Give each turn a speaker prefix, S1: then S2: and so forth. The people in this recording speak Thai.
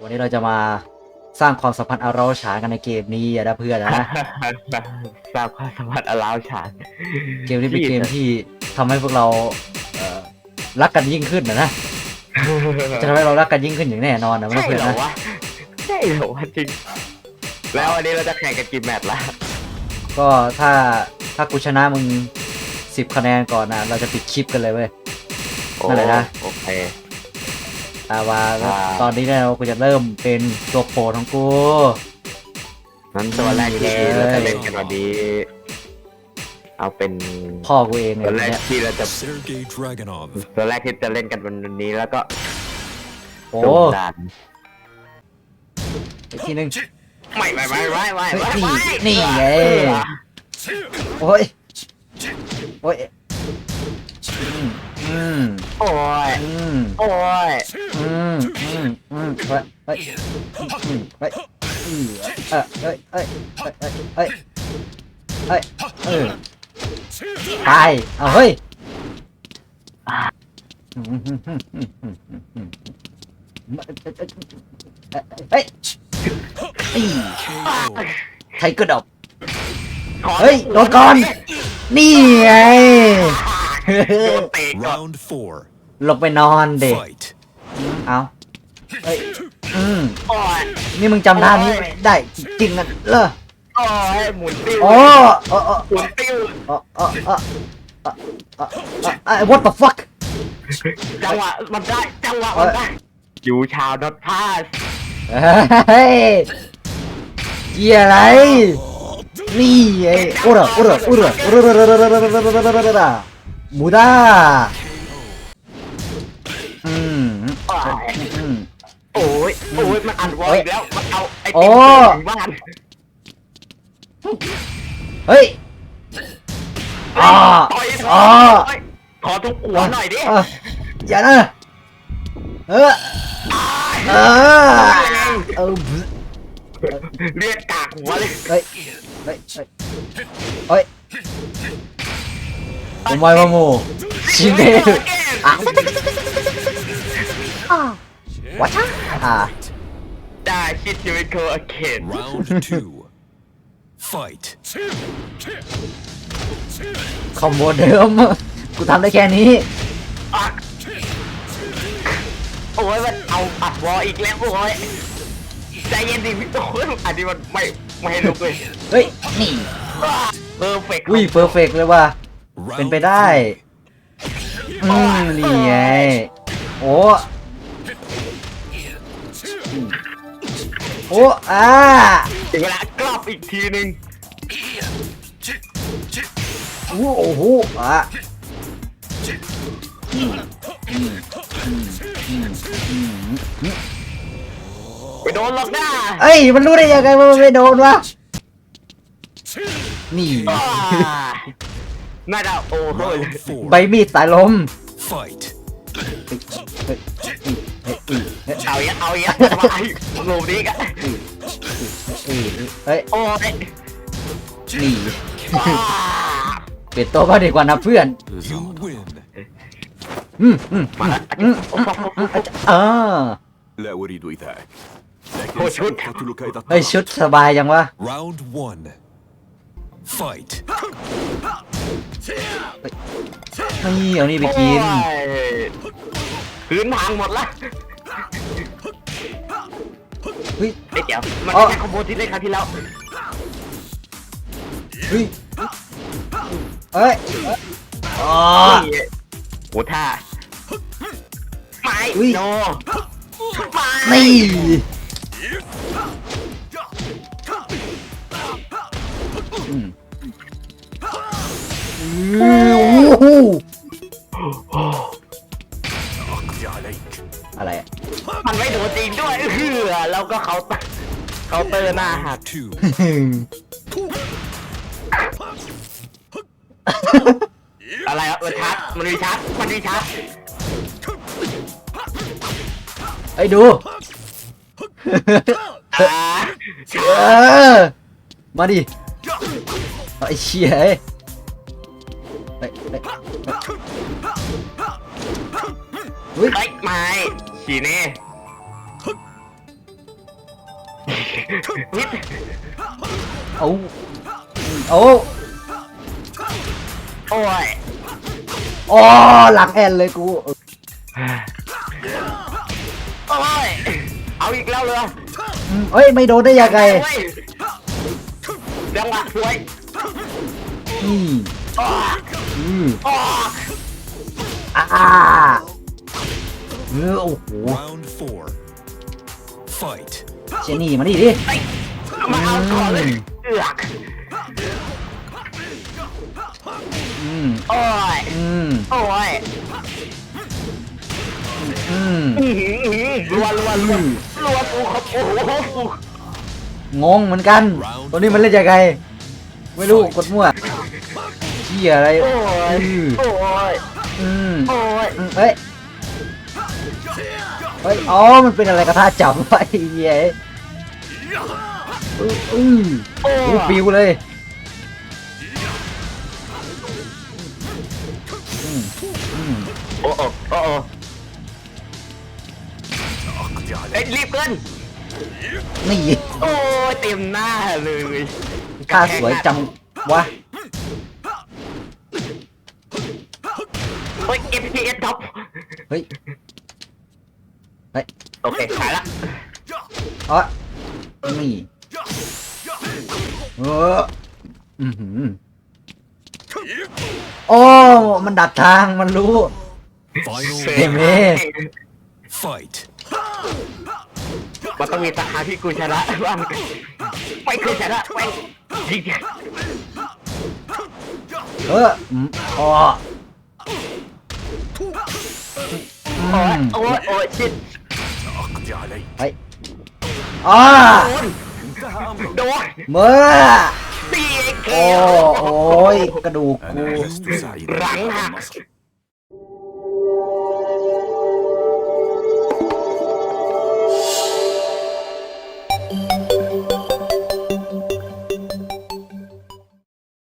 S1: วันนี้เราจะมาสร้างความสัมพันธ์อาเราฉานกันในเกมนี้อะนะเพื่อนนะ
S2: สร้างความสัมพันธ์อลาวฉาน
S1: เกมนี้เป็นเกมที่ทำให้พวกเราเอ่อรักกันยิ่งขึ้นนะนะจะทำให้เรารักกันยิ่งขึ้นอย่างแน่นอนนะ
S2: ใช่
S1: เพื่อน
S2: เหรอ
S1: นะ
S2: วะใช่เหรอวะจริงแล้ววันนี้เราจะแข่งกันกี่แมตช์ละ
S1: ก็ถ้าถ้ากูชนะมึงสิบคะแนนก่อนนะเราจะปิดคลิปกันเลยเว้ยนั่นแหละนะ
S2: โอเค
S1: อาว่าแล้ว
S2: อ่า
S1: ตอนนี้เนี่ยกูจะเริ่มเป็นตัวโปรดของกู
S2: นั้นตัวแรกที่
S1: เลย
S2: เราจะเล่นกันวันนี้ เอาเป็น
S1: พ่อกูเองเล
S2: ตัวยแรก
S1: เนี่ย
S2: ที่เราจะ
S3: Sergei Dragunov.
S2: ตัวแรกที่จะเล่นกันวันนี้แล้วก็
S1: โอ้
S2: โดนด่าน
S1: อีกทีหนึง
S2: ไม่ไม่ไม่ไม่ไม่
S1: เฮ้ย
S2: ไม่
S1: นี่
S2: ไม่
S1: นี่ไงโอ้ยโอ้ยอืมอืม
S2: โอ้ย
S1: อืม
S2: โอ้ย
S1: อืมอืมอืม เฮ้ยเฮ้ยเฮ้ยเออเฮ้ยเฮ้ยเฮ้ยเฮ้ยเฮ้ยเออตายเอาเฮ้ยเฮ้ยอี
S3: KO.
S1: ไทเกอร์ดอก
S2: ขอ
S1: เฮ้ยโดนก่อน นี่ไง
S2: โดนเตะก่อน
S3: Round four.
S1: ลงไปนอนเด็กเอา เฮ้ยอืม
S2: โอ้ย
S1: นี่มึงจำท่านี้ได้จริงๆนะเหรอ
S2: โอ้ยหมุนติ้ว
S1: โอ้โอ้โอ้
S2: หมุนติ้ว
S1: โอ้โอ้โอ้โอ้โอ้ what the fuck
S2: จังหวะมันได้จังหวะมันได้อยู่ชาวน็อตพาส
S1: เฮ้ยเกี่ยอะไรนี่ไอ้อุระอุระอุระอุระอุระอุระอุระอุระอุระอุระมูดาอื
S2: โอ้ยโอ้ยมันอันวอลอีกแล้วมันเอาไอ
S1: โอ้
S2: ติมถึงบ้าน
S1: เฮ้ยอ่า
S2: ต่อย
S1: อ่า
S2: ต่อยขอทุกหัวหน่อยดิ
S1: อ่ะอย่านะเออเออเออ
S2: เรียกกากหัวเลย
S1: เฮ้ยเฮ้ยเฮ้ยเฮ้ยお前はもう死ねるあ วชอ่า
S2: ได้ชิดยูวิโกะเกน
S3: Round two. Fight.
S1: คอมโบเดิม กูทำได้แค่นี้
S2: โอ้ยมันเอาอัดวอลอีกแล้วโอ้ยใจเย็นดิพี่โต้อันนี้มันไม่ไม่ให้ลุกเลย
S1: เฮ้ย นี่
S2: เพอร์เฟกต์
S1: อุ้ยเพอร์เฟกเลยว่ะ เป็นไปได้อืมนี่ไง โอ้ โอ้อ่า
S2: ถึงเวลากรอบอีกทีหนึ่ง
S1: โอ้โอ้โหอะ
S2: ไปโดนหลอกหน้า
S1: เอ้ยมันรู้ได้ยังไงว่ามันไม่โดนวะนี่
S2: อ่าน่าจะโอ้โห
S3: Round four.
S1: ใบมีดสายลม
S3: Fight.
S1: เฮ้ยเฮ้ยเฮ้ย เฮ้ย
S2: เอาอีกเอาอีกมาไอ้หลูบนี้กัน
S1: เฮ้ย
S2: โอ้ย
S1: นี่
S2: อ่า
S1: เปลี่ยนตัวบ้างดีกว่านะเพื่อน
S3: You win.
S1: อืมอืม
S2: มาแล้ว
S1: อืมอ่า
S4: لا أريد إيذائك لكن
S2: هو شوت.
S4: سأقتلك إذا
S1: เฮ้ย ชุดสบายจังวะ
S3: Round one. Fight.
S1: นี่เอานี่ไปกิน
S2: โอ้ยพื้นพังหมดละ
S1: เฮ้ย
S2: ไฮ้เดี๋ยว มันแค่คอมโบที่เล่ครับงที่แล้ว
S1: เฮ้ยเอ้ยอ๋อ
S2: โหท่าไม่โนไม่
S1: นี่อืมอือะไรอะ
S2: มันไม่โดนจริงด้วยเฮือแล้วก็เขาน์เคาน์เตอร์หน้าหัก
S3: Round two.
S2: อะไรอะมันชัดมันมีชัดมันมีชัด
S1: ไอ้ยดู
S2: อ่า
S1: เออมาดิไอ้เชี่ยเอ้ยเฮ้ยเฮ้ยเฮ้ย
S2: เฮ้ยไม่ฉีเน่ นิด
S1: เอาโอ้
S2: โอ้ย
S1: โอ้หลังแอนเลยกู
S2: โอ้ยเอาอีกแล้วเลย
S1: อืมเฮ้ยไม่โดนได้ยังไง
S2: เว้ยจังหวะสวย
S1: อืม
S2: อ้อ
S1: อืม
S2: อ้อ
S1: อ่าเออโอ้โห
S3: Round four. Fight.
S1: เจนี่มาดิดิ
S2: มาเอาก่อนเลยเอือก
S1: อืม
S2: โอ้ย
S1: อืม
S2: โอ้ย
S1: อืม
S2: อื้อหืออื้อหือรัวรัวรัวรัวกูครับโอ้โห
S1: งงเหมือนกันตัวนี้มันเล่นยังไงไม่รู้กดมั่วเชี่ยอะไร
S2: โอ้ย
S1: อืม
S2: โอ้ย
S1: อืม
S2: โอ้ย
S1: อืม เฮ้ยอ๋อ มันเป็นอะไรกระทาจับวะไอ้เหี้ยอื้ออื้อ
S2: อู้
S1: ปิวเลยอือ
S2: อ้อ้โอ้เอ้ยรีบเกิน
S1: นี่
S2: โอ้เต็มหน้าเลย
S1: ข้าสวยจังวะ
S2: เฮ้ย FPS ท็อป
S1: เฮ้ย
S2: โอเคหายละ
S1: อ๋อนี่เอออือหือโอ้ มันดักทางมันรู้
S3: Final
S1: เฮ้ย
S3: round.
S1: เม
S3: Fight.
S2: มันต้องมีสาขาที่กูชนะบ้างไม่เคยชนะไม่จริง
S1: เอออืมอ๋ออื
S2: โอ้ย
S1: ม
S2: โอ้ยโอ้ยชิด
S4: เฮ้
S1: ยอ้า
S2: โด
S1: เมื่อโอ้โอ้ยกระดูกกู
S4: รั
S2: ง
S4: หัก